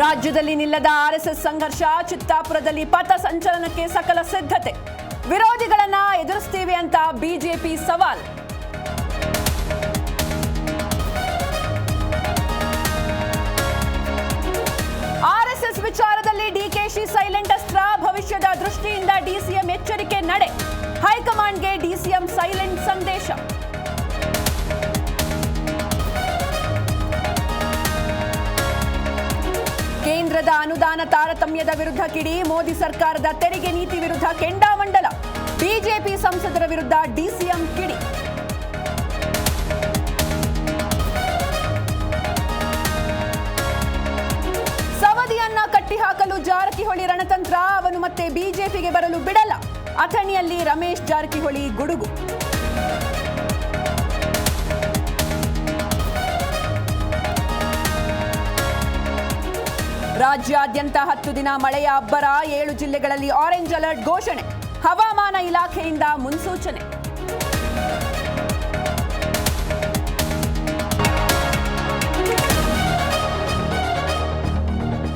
ರಾಜ್ಯದಲ್ಲಿ ನಿಲ್ಲದ ಆರ್ಎಸ್ಎಸ್ ಸಂಘರ್ಷ ಚಿತ್ತಾಪುರದಲ್ಲಿ ಪಥ ಸಂಚಲನಕ್ಕೆ ಸಕಲ ಸಿದ್ಧತೆ. ವಿರೋಧಿಗಳನ್ನ ಎದುರಿಸ್ತೀವಿ ಅಂತ ಬಿಜೆಪಿ ಸವಾಲ್. ಆರ್ಎಸ್ಎಸ್ ವಿಚಾರದಲ್ಲಿ ಡಿಕೆಶಿ ಸೈಲೆಂಟ್ ಅಸ್ತ್ರ, ಭವಿಷ್ಯದ ದೃಷ್ಟಿಯಿಂದ ಡಿಸಿಎಂ ಎಚ್ಚರಿಕೆ ನಡೆ. ಹೈಕಮಾಂಡ್ಗೆ ಡಿಸಿಎಂ ಸೈಲೆಂಟ್ ಸಂದೇಶ. ಕೇಂದ್ರದ ಅನುದಾನ ತಾರತಮ್ಯದ ವಿರುದ್ಧ ಕಿಡಿ, ಮೋದಿ ಸರ್ಕಾರದ ತೆರಿಗೆ ನೀತಿ ವಿರುದ್ಧ ಕೆಂಡಾಮಂಡಲ, ಬಿಜೆಪಿ ಸಂಸದರ ವಿರುದ್ಧ ಡಿಸಿಎಂ ಕಿಡಿ. ಸವದಿಯನ್ನ ಕಟ್ಟಿಹಾಕಲು ಜಾರಕಿಹೊಳಿ ರಣತಂತ್ರ, ಅವನು ಮತ್ತೆ ಬಿಜೆಪಿಗೆ ಬರಲು ಬಿಡಲ್ಲ. ಅಥಣಿಯಲ್ಲಿ ರಮೇಶ್ ಜಾರಕಿಹೊಳಿ ಗುಡುಗು. ರಾಜ್ಯಾದ್ಯಂತ ಹತ್ತು ದಿನ ಮಳೆಯ ಅಬ್ಬರ ಏಳು ಜಿಲ್ಲೆಗಳಲ್ಲಿ ಆರೆಂಜ್ ಅಲರ್ಟ್ ಘೋಷಣೆ. ಹವಾಮಾನ ಇಲಾಖೆಯಿಂದ ಮುನ್ಸೂಚನೆ.